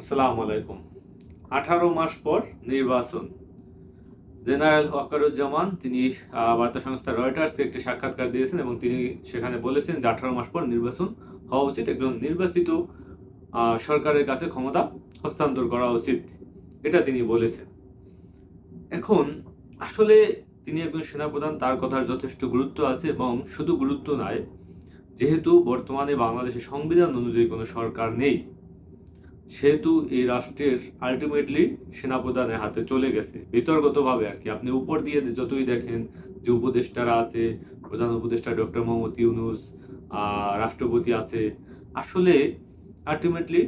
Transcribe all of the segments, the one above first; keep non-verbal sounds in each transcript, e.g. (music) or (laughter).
আসসালামু আলাইকুম আঠারো মাস পর নির্বাচন। জেনারেল ওয়াকারুজ্জামান তিনি বার্তা সংস্থা রয়টার্সে একটি সাক্ষাৎকার দিয়েছেন এবং তিনি সেখানে বলেছেন যে আঠারো মাস পর নির্বাচন হওয়া উচিত একজন নির্বাচিত সরকারের কাছে ক্ষমতা হস্তান্তর করা উচিত। এটা তিনি বলেছেন। এখন, আসলে তিনি একজন সেনাপ্রধান, তার কথার যথেষ্ট গুরুত্ব আছে এবং শুধু গুরুত্ব নয়, যেহেতু বর্তমানে বাংলাদেশের সংবিধান অনুযায়ী কোনো সরকার নেই। সেহেতু এই রাষ্ট্রের আলটিমেটলি সেনাপ্রধানের হাতে চলে গেছে। বিতর্কতভাবে আর কি। আপনি উপর দিয়ে যতই দেখেন যে উপদেষ্টারা আছে, প্রধান উপদেষ্টা ডক্টর মোহাম্মদ ইউনুস রাষ্ট্রপতি আছে, আসলে আলটিমেটলি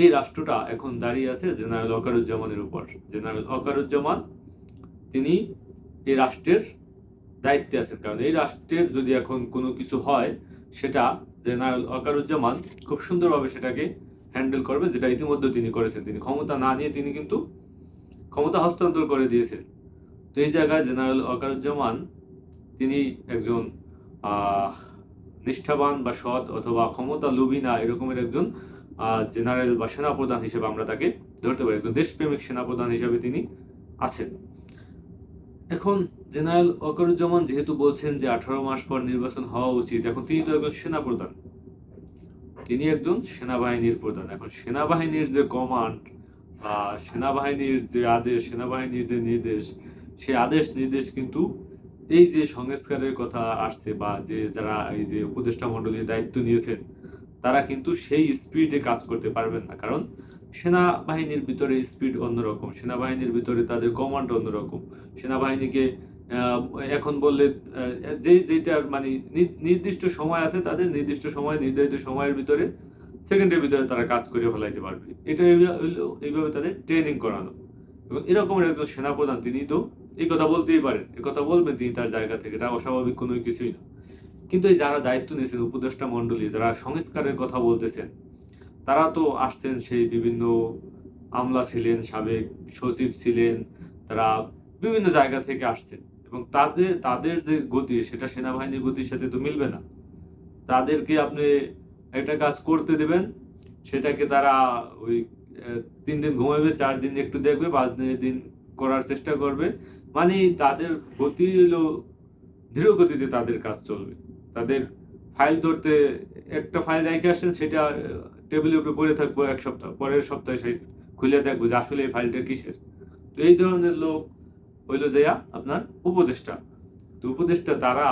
এই রাষ্ট্রটা এখন দাঁড়িয়ে আছে জেনারেল ওকারুজ্জামানের উপর। জেনারেল ওকারুজ্জামান তিনি এই রাষ্ট্রের দায়িত্বে আছেন। কারণ এই রাষ্ট্রের যদি এখন কোনো কিছু হয়, সেটা জেনারেল ওকারুজ্জামান খুব সুন্দরভাবে সেটাকে হ্যান্ডেল করবে যেটা ইতিমধ্যে তিনি করেছেন। তিনি ক্ষমতা না নিয়ে তিনি কিন্তু ক্ষমতা হস্তান্তর করে দিয়েছেন। তো এই জায়গায় জেনারেল ওয়াকারুজ্জামান তিনি একজন নিষ্ঠাবান বা সৎ অথবা ক্ষমতা লোভী না, এরকমের একজন জেনারেল বা সেনাপ্রধান হিসেবে আমরা তাকে ধরতে পারি। একজন দেশপ্রেমিক সেনাপ্রধান হিসেবে তিনি আছেন। এখন জেনারেল ওয়াকারুজ্জামান যেহেতু বলছেন যে আঠারো মাস পর নির্বাচন হওয়া উচিত, এখন তিনি তো একজন সেনাপ্রধান। তিনি একজন সেনাবাহিনীর প্রধান। এখন সেনাবাহিনীর যে কমান্ড বা সেনাবাহিনীর যে আদেশ, সেনাবাহিনীর যে নির্দেশ, সেই আদেশ নির্দেশ কিন্তু এই যে সংস্কারের কথা আসছে বা যে যারা এই যে উপদেষ্টা মণ্ডলীর দায়িত্ব নিয়েছেন, তারা কিন্তু সেই স্পিডে কাজ করতে পারবেন না। কারণ সেনাবাহিনীর ভিতরে স্পিড অন্যরকম, সেনাবাহিনীর ভিতরে তাদের কমান্ড অন্যরকম। সেনাবাহিনীকে এখন বললে যে যেটার মানে নির্দিষ্ট সময় আছে, তাদের নির্দিষ্ট সময়, নির্ধারিত সময়ের ভিতরে সেকেন্ডের ভিতরে তারা কাজ করে ফেলাইতে পারবে। এটা এইভাবে তাদের ট্রেনিং করানো। এবং এরকম একজন সেনাপ্রধান, তিনি তো এই কথা বলতেই পারেন। এই কথা বলবেন, তিনি তার জায়গা থেকে, এটা অস্বাভাবিক কোনো কিছুই না। কিন্তু এই যারা দায়িত্ব নিয়েছেন, উপদেষ্টা মণ্ডলী, যারা সংস্কারের কথা বলতেছেন, তারা তো আসছেন সেই বিভিন্ন আমলা ছিলেন, সাবেক সচিব ছিলেন, তারা বিভিন্ন জায়গা থেকে আসছেন। এবং তাদের তাদের যে গতি, সেটা সেনাবাহিনীর গতির সাথে তো মিলবে না। তাদেরকে আপনি একটা কাজ করতে দেবেন, সেটাকে তারা ওই তিন দিন ঘুমাবে, চার দিন একটু দেখবে, পাঁচ দিনের দিন করার চেষ্টা করবে। মানে তাদের গতি হলো ধীর গতিতে তাদের কাজ চলবে। তাদের ফাইল ধরতে একটা ফাইল রেখে আসছেন, সেটা টেবিলের উপরে পড়ে থাকব এক সপ্তাহ, পরের সপ্তাহে সেই খুলে দেখব যে আসলে এই ফাইলটা কিসের। তো এই ধরনের লোক হইল যে আপনার উপদেষ্টা। তো উপদেষ্টা তারা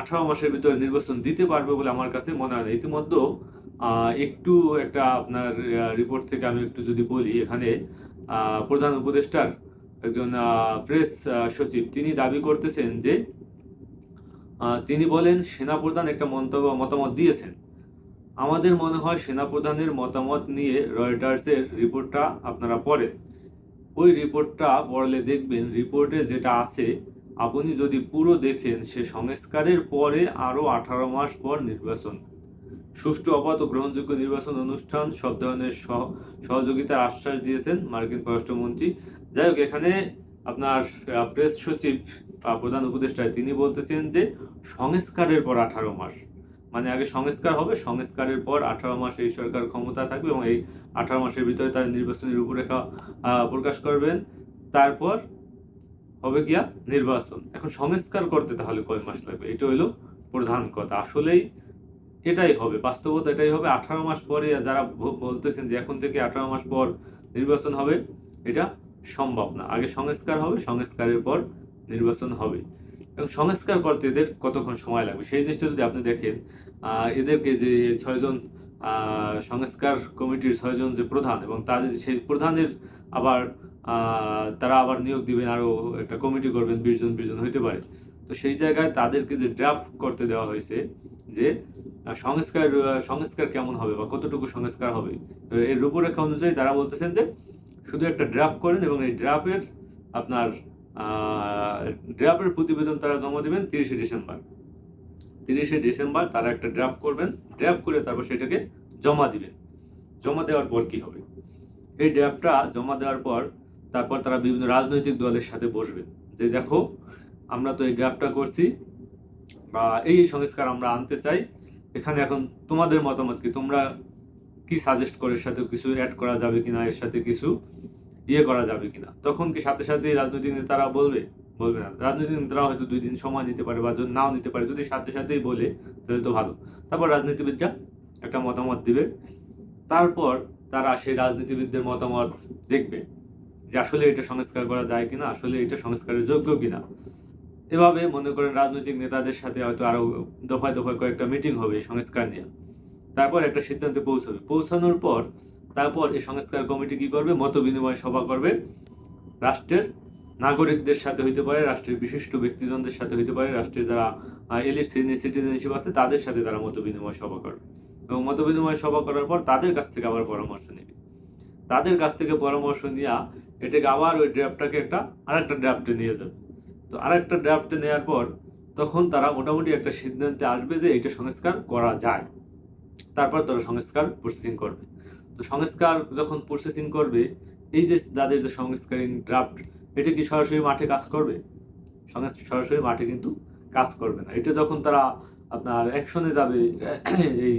আঠারো মাসের ভিতরে নির্বাচন দিতে পারবে বলে আমার কাছে মনে হয় না। ইতিমধ্যে একটু একটা আপনার রিপোর্ট থেকে আমি একটু যদি বলি, এখানে প্রধান উপদেষ্টার একজন প্রেস সচিব তিনি দাবি করতেছেন যে তিনি বলেন, সেনাপ্রধান একটা মন্তব্য, মতামত দিয়েছেন। আমাদের মনে হয় সেনাপ্রধানের মতামত নিয়ে রয়টার্সের রিপোর্টটা আপনারা পড়েন। ওই রিপোর্টটা পড়লে দেখবেন রিপোর্টে যেটা আছে, আপনি যদি পুরো দেখেন, সে সংস্কারের পরে আরও আঠারো মাস পর নির্বাচন। সুষ্ঠু ও গ্রহণযোগ্য নির্বাচন অনুষ্ঠান, সব ধরনের সহ- সহযোগিতার আশ্বাস দিয়েছেন মার্কিন পররাষ্ট্রমন্ত্রী। যাই হোক, এখানে আপনার প্রেস সচিব প্রধান উপদেষ্টা তিনি বলতেছেন যে, সংস্কারের পর আঠারো মাস। মানে আগে সংস্কার হবে, সংস্কারের পর আঠারো মাস এই সরকার ক্ষমতা থাকবে এবং এই আঠারো মাসের ভিতরে তার নির্বাচনী রূপরেখা প্রকাশ করবেন। তারপর হবে গিয়া নির্বাচন। এখন সংস্কার করতে তাহলে কয় মাস লাগবে? এটা হইল প্রধান কথা। আসলেই এটাই হবে, বাস্তবতা এটাই হবে। আঠারো মাস পরে যারা বলতেছেন যে এখন থেকে আঠারো মাস পর নির্বাচন হবে, এটা সম্ভব না। আগে সংস্কার হবে, সংস্কারের পর নির্বাচন হবে। এবং সংস্কার করতে এদের কতক্ষণ সময় লাগবে? সেই জিনিসটা যদি আপনি দেখেন এদেরকে যে ছয়জন সংস্কার কমিটির ছয়জন যে প্রধান এবং তাদের সেই প্রধানের আবার তারা আবার নিয়োগ দিবেন আরও একটা কমিটি করবেন, বিশ জন বিশ জন হইতে পারে। তো সেই জায়গায় তাদেরকে যে ড্রাফট করতে দেওয়া হয়েছে যে সংস্কার সংস্কার কেমন হবে বা কতটুকু সংস্কার হবে এর রূপরেখা অনুযায়ী তারা বলতেছেন যে, শুধু একটা ড্রাফট করেন এবং এই ড্রাফের আপনার ড্রাফের প্রতিবেদন তারা জমা দেবেন তিরিশে ডিসেম্বর। তিরিশে ডিসেম্বর তারা একটা ড্রাফট করবেন। ড্রাফট করে তারপর সেটাকে জমা দিবেন। জমা দেওয়ার পর কি হবে? এই ড্রাফটটা জমা দেওয়ার পর তারপর তারা বিভিন্ন রাজনৈতিক দলের সাথে বসবে। যে দেখো, আমরা তো এই ড্রাফটটা করছি, বা এই সংস্কার আমরা আনতে চাই। এখানে এখন তোমাদের মতামত কি? তোমরা কি সাজেস্ট করে? এর সাথে কিছু অ্যাড করা যাবে কিনা? এর সাথে কিছু ইয়ে করা যাবে কিনা? তখন কি সাথে সাথে রাজনৈতিক নেতারা বলবে? বলবে না। রাজনৈতিক নেতারা হয়তো দুই দিন সময় নিতে পারে বা যদি নাও নিতে পারে। যদি সাথে সাথেই বলে, তাহলে তো ভালো। তারপর রাজনীতিবিদরা একটা মতামত দিবে। তারপর তারা সেই রাজনীতিবিদদের মতামত দেখবে যে আসলে এটা সংস্কার করা যায় কিনা, আসলে এটা সংস্কারের যোগ্য কিনা। এভাবে মনে করেন রাজনৈতিক নেতাদের সাথে হয়তো আরও দফায় দফায় কয়েকটা মিটিং হবে সংস্কার নিয়ে। তারপর একটা সিদ্ধান্তে পৌঁছবে। পৌঁছানোর পর, তারপর এই সংস্কার কমিটি কি করবে? মত বিনিময় সভা করবে রাষ্ট্রের নাগরিকদের সাথে হইতে পারে, রাষ্ট্রের বিশিষ্ট ব্যক্তিজনদের সাথে হইতে পারে, রাষ্ট্রের যারা এলিট সিটিজেনশিপ আছে, তাদের সাথে তারা মত বিনিময় সভা করবে এবং মত বিনিময় সভা করার পর তাদের কাছ থেকে আবার পরামর্শ নেবে। তাদের কাছ থেকে পরামর্শ নিয়ে এটাকে আবার ওই ড্রাফটটাকে একটা, আরেকটা ড্রাফটে নিয়ে যাবে। তো আরেকটা ড্রাফটে নেওয়ার পর তখন তারা মোটামুটি একটা সিদ্ধান্তে আসবে যে এটা সংস্কার করা যায়। তারপর তারা সংস্কার প্রসেসিং করবে। তো সংস্কার যখন প্রসেসিং করবে, এই যে তাদের যে সংস্কারিং ড্রাফট এটা কি সরাসরি মাঠে কাজ করবে? সংস্কার সরাসরি মাঠে কিন্তু কাজ করবে না। এটা যখন তারা আপনার অ্যাকশনে যাবে, (clears throat) এই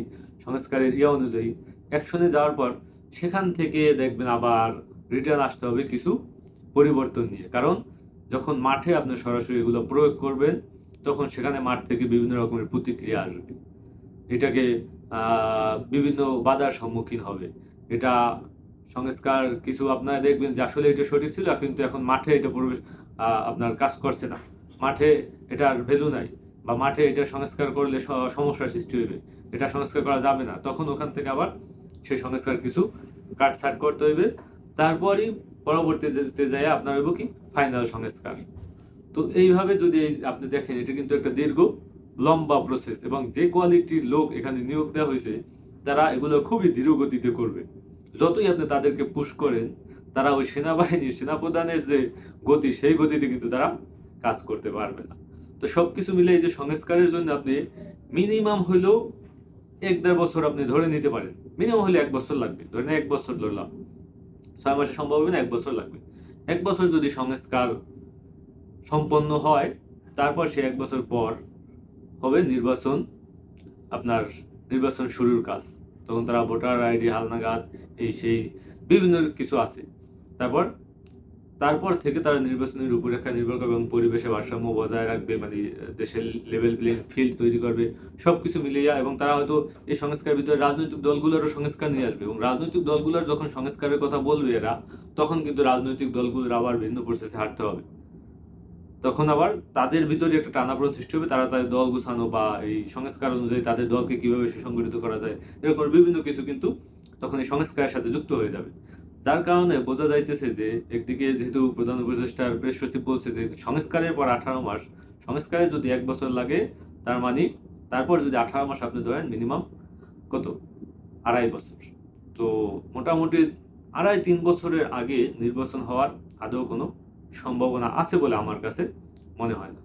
সংস্কারের ইয়া অনুযায়ী অ্যাকশনে যাওয়ার পর সেখান থেকে দেখবেন আবার রিটার্ন আসতে হবে কিছু পরিবর্তন নিয়ে। কারণ যখন মাঠে আপনি সরাসরি এগুলো প্রয়োগ করবেন, তখন সেখানে মাঠ থেকে বিভিন্ন রকমের প্রতিক্রিয়া আসবে। এটাকে বিভিন্ন বাধার সম্মুখীন হবে। এটা সংস্কার কিছু আপনারা দেখবেন যে আসলে এটা সঠিক ছিল, কিন্তু এখন মাঠে এটা প্রবেশ আপনার কাজ করছে না। মাঠে এটার ভ্যালু নাই বা মাঠে এটা সংস্কার করলে সমস্যার সৃষ্টি হবে এটা সংস্কার করা যাবে না। তখন ওখান থেকে আবার সেই সংস্কার কিছু কাটছাট করতে হইবে। তারপরই পরবর্তীতে যায় আপনার হইব কি? ফাইনাল সংস্কার। তো এইভাবে যদি আপনি দেখেন, এটা কিন্তু একটা দীর্ঘ, লম্বা প্রসেস এবং যে কোয়ালিটির লোক এখানে নিয়োগ দেওয়া হয়েছে তারা এগুলো খুবই ধীর গতিতে করবে। যতই আপনি তাদেরকে পুশ করেন, তারা ওই সেনাবাহিনীর, সেনাপ্রধানের যে গতি, সেই গতিতে কিন্তু তারা কাজ করতে পারবে না। তো সব কিছু মিলে এই যে সংস্কারের জন্য আপনি মিনিমাম হলেও এক দেড় বছর আপনি ধরে নিতে পারেন। মিনিমাম হলে এক বছর লাগবে। ধরেন এক বছর ধরলাম। ছয় মাসে সম্ভব হবে না, এক বছর লাগবে। এক বছর যদি সংস্কার সম্পন্ন হয়, তারপর সে এক বছর পর হবে নির্বাচন, আপনার নির্বাচন শুরুর কাজ। তখন তারা ভোটার আইডি, হালনাগাদ, এই সেই বিভিন্ন কিছু আছে। তারপর তারপর থেকে তারা নির্বাচনের রূপরেখা নির্ভর করবে এবং পরিবেশে ভারসাম্য বজায় রাখবে মানে দেশের লেভেল প্লেইং ফিল্ড তৈরি করবে সব সবকিছু মিলিয়ে এবং তারা হয়তো এই সংস্কারের ভিতরে রাজনৈতিক দলগুলোরও সংস্কার নিয়ে আসবে এবং রাজনৈতিক দলগুলোর যখন সংস্কারের কথা বলবে এরা, তখন কিন্তু রাজনৈতিক দলগুলোর আবার ভিন্ন প্রসেসে হাঁটতে হবে। তখন আবার তাদের ভিতরে একটা টানাপোড়েন সৃষ্টি হবে। তারা তাদের দল গুছানো বা এই সংস্কার অনুযায়ী তাদের দলকে কীভাবে সুসংগঠিত করা যায়, এরকম বিভিন্ন কিছু কিন্তু তখন এই সংস্কারের সাথে যুক্ত হয়ে যাবে। যার কারণে বোঝা যাইতেছে যে একদিকে যেহেতু প্রধান উপদেষ্টার প্রেস সচিব বলছে যে সংস্কারের পর আঠারো মাস, সংস্কারে যদি এক বছর লাগে, তার মানে তারপর যদি আঠারো মাস আপনি ধরেন মিনিমাম কত? আড়াই বছর। তো মোটামুটি আড়াই তিন বছরের আগে নির্বাচন হওয়ার আদৌ কোনো সম্ভাবনা আছে বলে আমার কাছে মনে হয় না।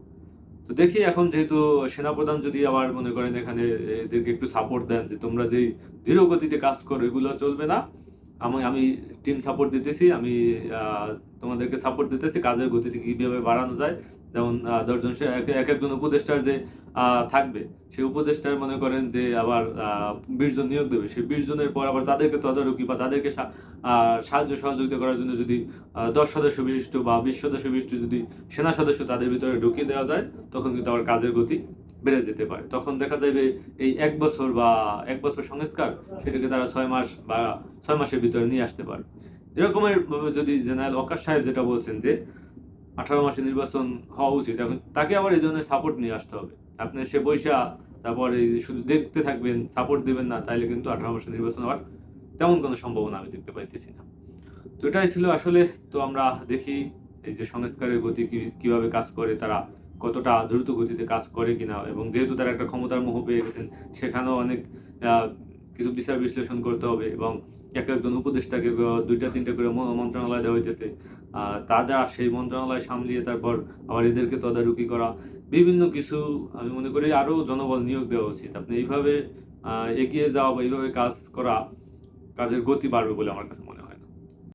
তো দেখি এখন যেহেতু সেনাপ্রধান যদি আবার মনে করেন এখানে এদেরকে একটু সাপোর্ট দেন যে তোমরা যেই ধীর গতিতে কাজ করো, এগুলো চলবে না। আমি আমি টিম সাপোর্ট দিতেছি, আমি তোমাদেরকে সাপোর্ট দিতেছি, কাজের গতিতে কীভাবে বাড়ানো যায়। যেমন দশজন এক এক একজন উপদেষ্টার যে থাকবে। সেই উপদেষ্টার মনে করেন যে আবার বিশ জন নিয়োগ দেবে। সেই বিশ জনের পর আবার তাদেরকে তদারকি বা তাদেরকে সাহায্য সহযোগিতা করার জন্য যদি দশ সদস্য বিশিষ্ট বা বিশ সদস্য বিশিষ্ট যদি সেনা সদস্য তাদের ভিতরে ঢুকিয়ে দেওয়া যায়, তখন কিন্তু আবার কাজের গতি বেড়ে যেতে পারে। তখন দেখা যাবে এই এক বছর বা এক বছর সংস্কার সেটাকে তারা ছয় মাস বা ছয় মাসের ভিতরে নিয়ে আসতে পারে। এরকমের যদি জেনারেল অকাশ সাহেব যেটা বলছেন যে, আঠারো মাসে নির্বাচন হওয়া উচিত, এখন তাকে আবার এই ধরনের সাপোর্ট নিয়ে আসতে হবে। আপনি সে পয়সা তারপরে শুধু দেখতে থাকবেন সাপোর্ট দিবেন না, তাইলে কিন্তু আঠারো মাসে নির্বাচন হওয়ার তেমন কোনো সম্ভাবনা আমি দেখতে পাইতেছি না। তো এটাই ছিল আসলে, তো আমরা দেখি এই যে সংস্কারের গতি কীভাবে কাজ করে, তারা কতটা দ্রুত গতিতে কাজ করে কিনা, এবং যেহেতু তারা একটা ক্ষমতার মোহ পেয়ে গেছেন, সেখানেও অনেক কিছু বিচার বিশ্লেষণ করতে হবে, এবং এক একজন উপদেষ্টাকে দুইটা, তিনটা করে মন্ত্রণালয় দেওয়া হইতেছে। তারা সেই মন্ত্রণালয় সামলিয়ে তারপর আবার এদেরকে তদারকি করা বিভিন্ন কিছু, আমি মনে করি আরও জনবল নিয়োগ দেওয়া উচিত। আপনি এইভাবে এগিয়ে যাওয়া বা এইভাবে কাজ করা, কাজের গতি বাড়বে বলে আমার কাছে মনে হয়।